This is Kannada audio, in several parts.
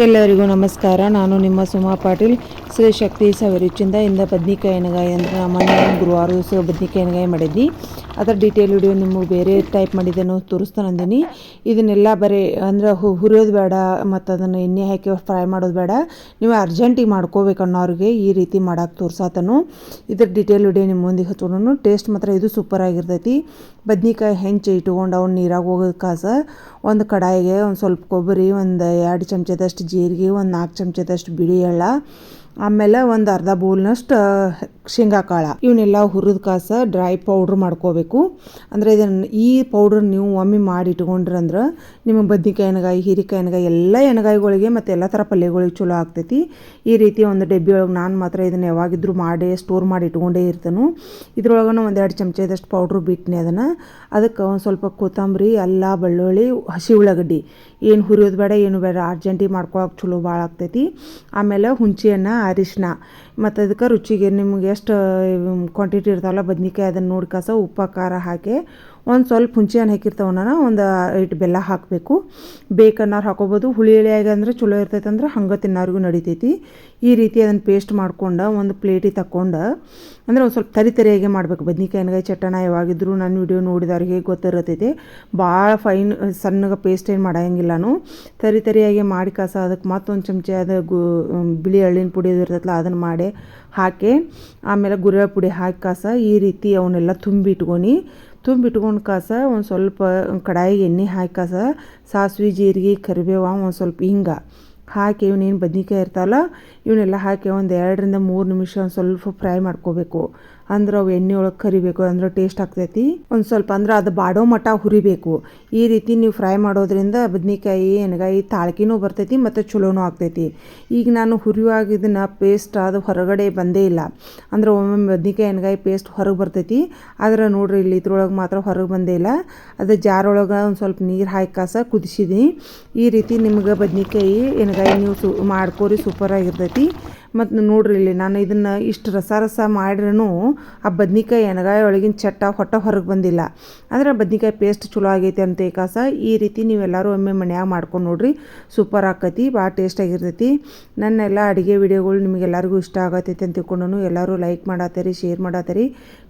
ಎಲ್ಲರಿಗೂ ನಮಸ್ಕಾರ. ನಾನು ನಿಮ್ಮ ಸುಮಾ ಪಾಟೀಲ್. ಶ್ರೀ ಶಕ್ತಿ ಸವರಿಚಿಂದ ಇಂದ ಬದ್ನಿಕಾಯಿ ಎಣಗಾಯಿ ಅಂದರೆ ನಮ್ಮ ಗುರುವಾರ ದಿವಸ ಬದ್ನಿಕಾಯಿ ಎಣಗಾಯಿ ಮಾಡಿದ್ನಿ ಅದರ ಡೀಟೇಲ್ ವಿಡಿಯೋ ನಿಮಗೆ ಬೇರೆ ಟೈಪ್ ಮಾಡಿದ್ದನ್ನು ತೋರಿಸ್ತಾನಂದಿನಿ ಇದನ್ನೆಲ್ಲ ಬರೀ ಅಂದ್ರೆ ಹುರಿಯೋದು ಬೇಡ, ಮತ್ತು ಅದನ್ನು ಎಣ್ಣೆ ಹಾಕಿ ಫ್ರೈ ಮಾಡೋದು ಬೇಡ. ನೀವು ಅರ್ಜೆಂಟಿಗೆ ಮಾಡ್ಕೋಬೇಕು ಅನ್ನೋರಿಗೆ ಈ ರೀತಿ ಮಾಡಕ್ಕೆ ತೋರ್ಸಾತನು. ಇದ್ರ ಡೀಟೇಲ್ ವಿಡಿಯೋ ನಿಮ್ಮ ಮುಂದೆ ಹಚ್ಕೊಂಡು ಟೇಸ್ಟ್ ಮಾತ್ರ ಇದು ಸೂಪರ್ ಆಗಿರ್ತೈತಿ. ಬದ್ನಿಕಾಯಿ ಹೆಂಚು ಇಟ್ಕೊಂಡು ಅವ್ನು ನೀರಾಗಿ ಹೋಗೋದು ಕಾಸ. ಒಂದು ಕಡಾಯಿಗೆ ಒಂದು ಸ್ವಲ್ಪ ಕೊಬ್ಬರಿ, ಒಂದು ಎರಡು ಚಮಚದಷ್ಟು ಜೀರಿಗೆ, ಒಂದು ನಾಲ್ಕು ಚಮಚದಷ್ಟು ಬಿಳಿ ಎಳ್ಳ. ಆಮೇಲೆ ಒಂದು ಅರ್ಧ ಬೌಲ್ನಷ್ಟು ಶೇಂಗಾ ಕಾಳು ಇವನ್ನೆಲ್ಲ ಹುರಿದ ಕಾಸ ಡ್ರೈ ಪೌಡ್ರ್ ಮಾಡ್ಕೋಬೇಕು. ಅಂದರೆ ಇದನ್ನು ಈ ಪೌಡ್ರ್ ನೀವು ಒಮ್ಮೆ ಮಾಡಿ ಇಟ್ಕೊಂಡ್ರಂದ್ರೆ ನಿಮ್ಮ ಬದ್ನಿಕಾಯಿ ಎಣ್ಗಾಯಿ, ಹೀರಿಕಾಯಿ ಎಣ್ಗಾಯಿ ಎಲ್ಲ ಎಣ್ಗಾಯಿಗಳಿಗೆ ಮತ್ತು ಎಲ್ಲ ಥರ ಪಲ್ಯಗಳಿಗೆ ಚಲೋ ಆಗ್ತೈತಿ. ಈ ರೀತಿ ಒಂದು ಡಬ್ಬಿ ಒಳಗೆ ನಾನು ಮಾತ್ರ ಇದನ್ನು ಯಾವಾಗಿದ್ರೂ ಮಾಡಿ ಸ್ಟೋರ್ ಮಾಡಿ ಇಟ್ಕೊಂಡೇ ಇರ್ತಾನು. ಇದ್ರೊಳಗೆ ಒಂದೆರಡು ಚಮಚದಷ್ಟು ಪೌಡ್ರ್ ಬಿಟ್ಟಿನಿ ಅದನ್ನು. ಅದಕ್ಕೆ ಒಂದು ಸ್ವಲ್ಪ ಕೊತ್ತಂಬರಿ, ಅಲ್ಲ, ಬೆಳ್ಳುಳ್ಳಿ, ಹಸಿ ಉಳ್ಳಾಗಡ್ಡಿ. ಏನು ಹುರಿಯೋದು ಬೇಡ, ಏನು ಬೇಡ ಅರ್ಜೆಂಟಿ ಮಾಡ್ಕೊಳಕ್ಕೆ ಚಲೋ ಭಾಳ ಆಗ್ತೈತಿ. ಆಮೇಲೆ ಹುಂಚಿಯನ್ನ ಅರಿಶಿನ ಮತ್ತು ಅದಕ್ಕೆ ರುಚಿಗೆ ನಿಮ್ಗೆ ಎಷ್ಟು ಕ್ವಾಂಟಿಟಿ ಇರ್ತಾವಲ್ಲ ಬದ್ನಿಕಾಯಿ ಅದನ್ನು ನೋಡಿ ಕಾಸ ಉಪ್ಪು ಖಾರ ಹಾಕಿ ಒಂದು ಸ್ವಲ್ಪ ಹುಂಚಿ ಹಣ್ಣು ನಾನು ಒಂದು ಇಟ್ಟು ಬೆಲ್ಲ ಹಾಕಬೇಕು. ಬೇಕನ್ನಾರು ಹಾಕೋಬೋದು. ಹುಳಿ ಹುಳಿಯಾಗಿ ಅಂದರೆ ಚಲೋ ಇರ್ತೈತೆ ಅಂದ್ರೆ ಹಂಗೆ ತಿನ್ನೋರಿಗೂ ನಡಿತೈತಿ. ಈ ರೀತಿ ಅದನ್ನು ಪೇಸ್ಟ್ ಮಾಡ್ಕೊಂಡು ಒಂದು ಪ್ಲೇಟಿಗೆ ತಕ್ಕೊಂಡು, ಅಂದರೆ ಒಂದು ಸ್ವಲ್ಪ ತರಿ ತರಿಯಾಗೆ ಮಾಡಬೇಕು. ಬದ್ನಿಕಾಯಿ ಎಣ್ಗಾಯಿ ಚಟ್ಟಣ ಯಾವಾಗಿದ್ದರೂ ನನ್ನ ವಿಡಿಯೋ ನೋಡಿದವ್ರಿಗೆ ಗೊತ್ತಿರತೈತೆ. ಭಾಳ ಫೈನ್ ಸಣ್ಣಗೆ ಪೇಸ್ಟ್ ಏನು ಮಾಡಂಗಿಲ್ಲನು. ತರಿ ತರಿಯಾಗಿ ಮಾಡಿ ಕಸ ಅದಕ್ಕೆ ಮತ್ತೊಂದು ಚಮಚ ಅದು ಗು ಬಿಳಿ ಹಳ್ಳಿನ ಪುಡಿ ಇರ್ತೈತಲ್ಲ ಅದನ್ನು ಮಾಡಿ ಹಾಕಿ, ಆಮೇಲೆ ಗುರೆ ಪುಡಿ ಹಾಕಿ ಕಸ, ಈ ರೀತಿ ಅವನ್ನೆಲ್ಲ ತುಂಬಿ ತುಂಬಿಟ್ಕೊಂಡು ಕಾಸ ಒಂದು ಸ್ವಲ್ಪ ಕಡಾಯಿಗೆ ಎಣ್ಣೆ ಹಾಕಿ ಕಾಸ ಸಾಸಿವೆ ಜೀರಿಗೆ ಕರಿಬೇವು ಒಂದು ಸ್ವಲ್ಪ ಹಿಂಗೆ. ಹಾಕಿ ಇವನೇನು ಬದ್ನಿಕಾಯಿ ಇರ್ತಾವಲ್ಲ ಇವನ್ನೆಲ್ಲ ಹಾಕಿ ಒಂದು ಎರಡರಿಂದ ಮೂರು ನಿಮಿಷ ಒಂದು ಸ್ವಲ್ಪ ಫ್ರೈ ಮಾಡ್ಕೋಬೇಕು. ಅಂದ್ರೆ ಅವು ಎಣ್ಣೆ ಒಳಗೆ ಕರಿಬೇಕು, ಅಂದ್ರೆ ಟೇಸ್ಟ್ ಆಗ್ತೈತಿ. ಒಂದು ಸ್ವಲ್ಪ ಅಂದ್ರೆ ಅದು ಬಾಡೋ ಮಟ ಹುರಿಬೇಕು. ಈ ರೀತಿ ನೀವು ಫ್ರೈ ಮಾಡೋದ್ರಿಂದ ಬದ್ನಿಕಾಯಿ, ಎಣ್ಗಾಯಿ ತಾಳ್ಕಿನೂ ಬರ್ತೈತಿ ಮತ್ತು ಚಲೋನೂ ಆಗ್ತೈತಿ. ಈಗ ನಾನು ಹುರಿಯುವಾಗ ಇದನ್ನು ಪೇಸ್ಟ್ ಅದು ಹೊರಗಡೆ ಬಂದೇ ಇಲ್ಲ. ಅಂದ್ರೆ ಒಮ್ಮೊಮ್ಮೆ ಬದ್ನಿಕಾಯಿ, ಎಣ್ಗಾಯಿ ಪೇಸ್ಟ್ ಹೊರಗೆ ಬರ್ತೈತಿ. ಆದ್ರೆ ನೋಡ್ರಿ ಇಲ್ಲಿ ಇದ್ರೊಳಗೆ ಮಾತ್ರ ಹೊರಗೆ ಬಂದೇ ಇಲ್ಲ. ಅದು ಜಾರೊಳಗೆ ಒಂದು ಸ್ವಲ್ಪ ನೀರು ಹಾಕಿ ಕಾಸ ಕುದಿಸಿದೀನಿ ಈ ರೀತಿ ನಿಮ್ಗೆ ಬದ್ನಿಕಾಯಿ, ಎಣ್ಗಾಯಿ ನೀವು ಸು ಮಾಡ್ಕೋರಿ ಸೂಪರ್ ಆಗಿರ್ತೈತಿ. ಮತ್ತು ನೋಡ್ರಿ ಇಲ್ಲಿ ನಾನು ಇದನ್ನು ಇಷ್ಟು ರಸ ರಸ ಮಾಡ್ರೂ ಆ ಬದ್ನಿಕಾಯಿ ಎಣ್ಗಾಯಿ ಒಳಗಿನ ಚಟ್ಟ ಹೊಟ್ಟೆ ಹೊರಗೆ ಬಂದಿಲ್ಲ. ಆದರೆ ಬದ್ನಿಕಾಯಿ ಪೇಸ್ಟ್ ಚಲೋ ಆಗೈತೆ ಅಂತ ಕಾಸ. ಈ ರೀತಿ ನೀವೆಲ್ಲರೂ ಒಮ್ಮೆ ಮನ್ಯಾಗ ಮಾಡ್ಕೊಂಡು ನೋಡ್ರಿ. ಸೂಪರ್ ಆಕತಿ, ಭಾಳ ಟೇಸ್ಟಾಗಿರ್ತೈತಿ ನನ್ನೆಲ್ಲ ಅಡುಗೆ ವಿಡಿಯೋಗಳು ನಿಮಗೆಲ್ಲರಿಗೂ ಇಷ್ಟ ಆಗತೈತಿ ಅಂತ ತಿಳ್ಕೊಂಡು ಎಲ್ಲರೂ ಲೈಕ್ ಮಾಡತ್ತೀರಿ ಶೇರ್ ಮಾಡತ್ತೀರಿ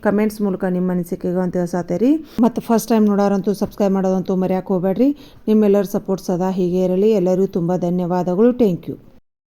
ಕಮೆಂಟ್ಸ್ ಮೂಲಕ ನಿಮ್ಮ ಅನಿಸಿಕೆಗೆ ಅಂತ ತಿಳಿಸತ್ತೀರಿ ಮತ್ತು ಫಸ್ಟ್ ಟೈಮ್ ನೋಡೋರಂತೂ ಸಬ್ಸ್ಕ್ರೈಬ್ ಮಾಡೋದಂತೂ ಮರ್ಯಾಕೆ ಹೋಗ್ಬೇಡ್ರಿ. ನಿಮ್ಮೆಲ್ಲರ ಸಪೋರ್ಟ್ ಸದಾ ಹೀಗೆ ಇರಲಿ. ಎಲ್ಲರಿಗೂ ತುಂಬ ಧನ್ಯವಾದಗಳು. Thank you